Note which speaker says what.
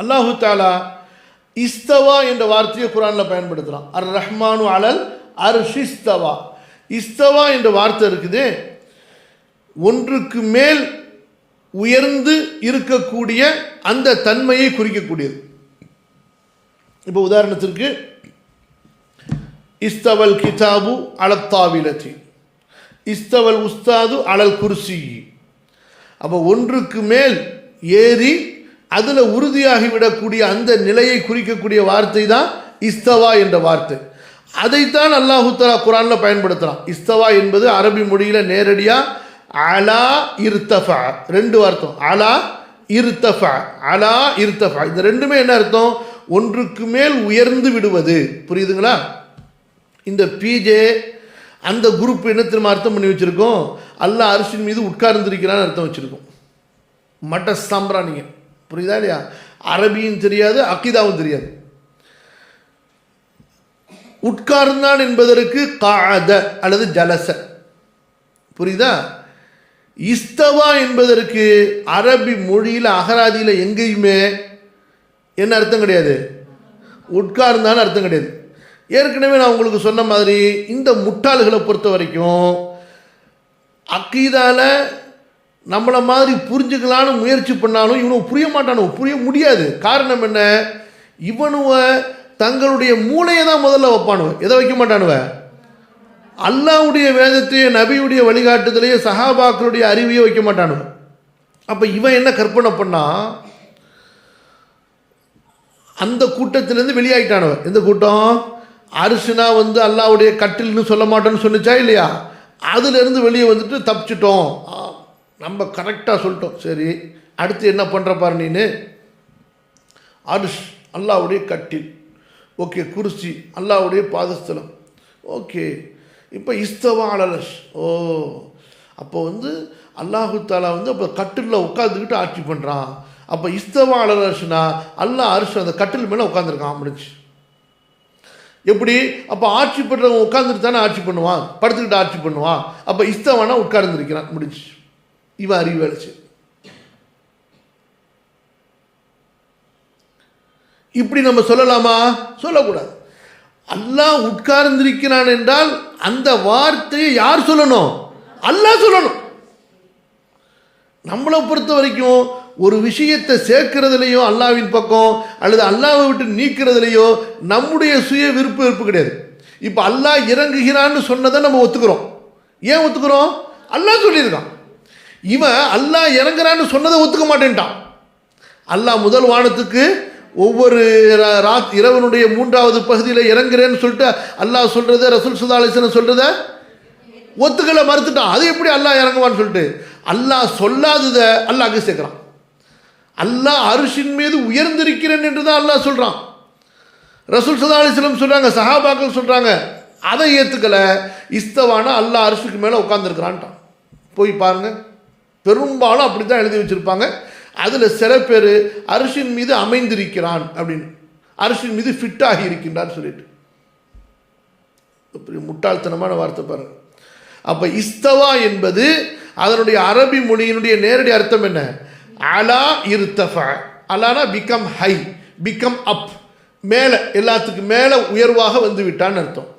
Speaker 1: அல்லாஹு தாலா இஸ்தவா என்ற வார்த்தையை குரானில் பயன்படுத்துகிறான் அர் ரஹ்மானு அலல் அர்ஷிஸ்தவா இஸ்தவா. என்ற வார்த்தை இருக்குது. ஒன்றுக்கு மேல் உயர்ந்து இருக்கக்கூடிய அந்த தன்மையை குறிக்கக்கூடியது. இப்போ உதாரணத்திற்கு இஸ்தவல் கிதாபு அலத்தாவிலத்தி இஸ்தவல் உஸ்தாது அலல் குர்சி அப்போ ஒன்றுக்கு மேல் ஏறி அதில் உறுதியாகிவிடக்கூடிய அந்த நிலையை குறிக்கக்கூடிய வார்த்தை தான் இஸ்தவா என்ற வார்த்தை. அதைத்தான் அல்லாஹுத்தலா குரானில் பயன்படுத்தலாம் இஸ்தவா என்பது அரபி மொழியில் நேரடியாக அலா இர்தஃபா. ரெண்டு அர்த்தம் அலா இர்த்தஃபா அலா இர்த்தஃபா இந்த ரெண்டுமே என்ன அர்த்தம்? ஒன்றுக்கு மேல் உயர்ந்து விடுவது. புரியுதுங்களா? இந்த பிஜே அந்த குரூப் என்ன திரும்ப அர்த்தம் பண்ணி வச்சுருக்கோம்? அல்லாஹ் அரிசின் மீது உட்கார்ந்திருக்கிறான்னு அர்த்தம் வச்சுருக்கோம். மட்ட சாம்பிராணிங்க புரியுதா இல்லையா? அரபியும் தெரியாது அக்கிதாவும் தெரியாது. உட்கார்ந்தான் என்பதற்கு காத அல்லது ஜலச. புரியுதா? இஸ்தவா என்பதற்கு அரபி மொழியில் அகராதியில் எங்கேயுமே என்ன அர்த்தம் கிடையாது? உட்கார்ந்தான்னு அர்த்தம் கிடையாது. ஏற்கனவே நான் உங்களுக்கு சொன்ன மாதிரி இந்த முட்டாள்களை பொறுத்த வரைக்கும் அக்கீதால நம்மளை மாதிரி புரிஞ்சுக்கலான்னு முயற்சி பண்ணாலும் இவனுக்கு புரிய மாட்டானோ? புரிய முடியாது. காரணம் என்ன? இவனுவ தங்களுடைய மூளையை தான் முதல்ல வைப்பானுவ. எதை வைக்க மாட்டானுவ? அல்லாவுடைய வேதத்தையே நபியுடைய வழிகாட்டுதலையே சஹாபாக்களுடைய அறிவையே வைக்க மாட்டானுவ. அப்போ இவன் என்ன கற்பனை பண்ணா? அந்த கூட்டத்திலேருந்து வெளியாயிட்டானவன் எந்த கூட்டம்? அரிசுனா வந்து அல்லாவுடைய கட்டில்னு சொல்ல மாட்டோன்னு சொன்னிச்சா இல்லையா? அதுலேருந்து வெளியே வந்துட்டு தப்பிச்சிட்டோம். நம்ம கரெக்டாக சொல்லிட்டோம். சரி அடுத்து என்ன பண்ணுற பாரு நீனு. அர்ஷ் அல்லாவுடைய கட்டில். ஓகே குர்சி அல்லாவுடைய பாதஸ்தலம். ஓகே இப்போ இஸ்தவா அலலஷ் ஓ அப்போ வந்து அல்லாஹு தாலா வந்து அப்போ கட்டிலில் உட்காந்துக்கிட்டு ஆட்சி பண்ணுறான் அப்போ இஸ்தவா அலலஷ்னா அல்லாஹ் அரிஷ் அந்த கட்டில் மேலே உட்காந்துருக்கான் முடிச்சு எப்படி? அப்போ ஆட்சி பண்ணுறவன் உட்காந்துட்டு தானே ஆட்சி பண்ணுவான் படுத்துக்கிட்டு ஆட்சி பண்ணுவான். அப்போ இஸ்தவானா உட்கார்ந்துருக்கிறான் முடிச்சு இவன் அறிவு வேலைச்சு இப்படி நம்ம சொல்லலாமா? சொல்லக்கூடாது. அல்லாஹ் உட்கார்ந்திருக்கிறான் என்றால் அந்த வார்த்தையை யார் சொல்லணும்? அல்லாஹ் சொல்லணும். நம்மளை பொறுத்த வரைக்கும் ஒரு விஷயத்தை சேர்க்கறதுலையோ அல்லாவின் பக்கம் அல்லது அல்லாவை விட்டு நீக்கிறதுலையோ நம்முடைய சுய விருப்ப விருப்பு கிடையாது. இப்போ அல்லாஹ் இறங்குகிறான்னு சொன்னதை நம்ம ஒத்துக்கிறோம். ஏன் ஒத்துக்கிறோம்? அல்லாஹ் சொல்லியிருக்கான். இவன் அல்லாஹ் இறங்குறான்னு சொன்னதை ஒத்துக்க மாட்டேன்ட்டான். அல்லாஹ் முதல் வானத்துக்கு ஒவ்வொரு ரா- ராத் இரவனுடைய மூன்றாவது பகுதியில் இறங்குறேன்னு சொல்லிட்டு அல்லாஹ் சொல்கிறத ரசூல் சுதாலேசன் சொல்கிறத ஒத்துக்கலை மறுத்துட்டான். அது எப்படி அல்லாஹ் இறங்குவான்னு சொல்லிட்டு அல்லாஹ் சொல்லாததை அல்லாஹ்க்கு சேர்க்குறான் அல்லாஹ் அரிசின் மீது உயர்ந்திருக்கிறேன் என்று தான் அல்லாஹ் சொல்கிறான் ரசூல் சதா அலிஸ்லம் சொல்கிறாங்க சஹாபாக்கள் சொல்கிறாங்க அதை ஏற்றுக்கலை இஸ்தவானா அல்லாஹ் அரிசிக்கு மேலே உட்காந்துருக்கிறான்ட்டான் போய் பாருங்கள் பெரும்பாலும் அப்படி தான் எழுதி வச்சுருப்பாங்க. அதில் சில பேர் அரிசின் மீது அமைந்திருக்கிறான் அப்படின்னு. அரிசின் மீது ஃபிட்டாகி இருக்கின்றான்னு சொல்லிட்டு. இப்படி முட்டாள்தனமான வார்த்தை பாருங்க. அப்போ இஸ்தவா என்பது அதனுடைய அரபி மொழியினுடைய நேரடி அர்த்தம் என்ன? அலா இருத்தஃபா அலானா பிகம் ஹை பிகம் அப் மேலே எல்லாத்துக்கும் மேலே உயர்வாக வந்து விட்டான்னு அர்த்தம்.